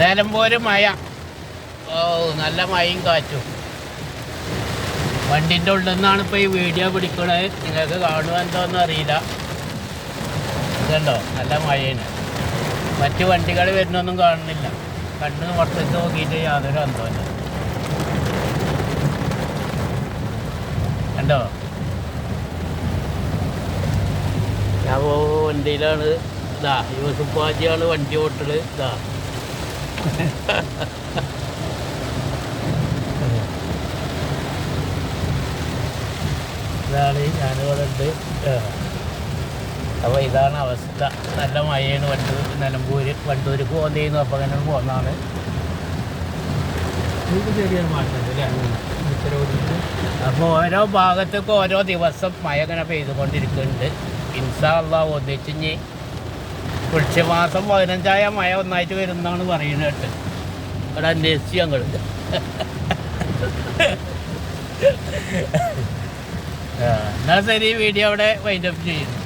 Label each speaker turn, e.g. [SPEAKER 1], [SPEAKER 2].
[SPEAKER 1] നിലമ്പൂര് മഴ. ഓ നല്ല മഴയും കാറ്റും. വണ്ടിന്റെ ഉള്ളിൽ നിന്നാണ് ഇപ്പോൾ ഈ വീഡിയോ പിടിക്കണത്. നിങ്ങൾക്ക് കാണുക എന്തോന്നും അറിയില്ല. ഇതുണ്ടോ? നല്ല മഴയാണ്. മറ്റ് വണ്ടികൾ വരുന്നൊന്നും കാണുന്നില്ല. കണ്ണ് പുറത്തേക്ക് നോക്കിയിട്ട് യാതൊരു അന്തമില്ല കണ്ടോ? ഞാൻ വണ്ടിയിലാണ്. ഇതാ യൂസുഫ് ഹാജിയാണ് വണ്ടി ഓട്ടൽ ഇതാ. ഇതാണ് ഞാനിവിടെ ഉണ്ട്. അപ്പോൾ ഇതാണ് അവസ്ഥ. നല്ല മഴയാണ്. വണ്ടൂർ നിലമ്പൂര്. വണ്ടൂർക്ക് പോകുന്നതെന്ന് അപ്പോൾ അങ്ങനെ പോകുന്നതാണ്
[SPEAKER 2] ശരിയാണ് മാറ്റുന്നത്
[SPEAKER 1] അപ്പോൾ ഓരോ ഭാഗത്തേക്കും ഓരോ ദിവസം മഴ ഇങ്ങനെ പെയ്തുകൊണ്ടിരിക്കുന്നുണ്ട്. ഇൻഷാല്ല ഒന്നിച്ചിഞ്ഞ് വൃക്ഷ മാസം പതിനഞ്ചായ മഴ ഒന്നായിട്ട് വരുന്നതാണ് പറയുന്നത് കേട്ട്. ഇവിടെ അന്വേഷിച്ച് ഞങ്ങൾ എന്നാൽ ശരി വീഡിയോ അവിടെ വൈൻഡപ്പ് ചെയ്യുന്നു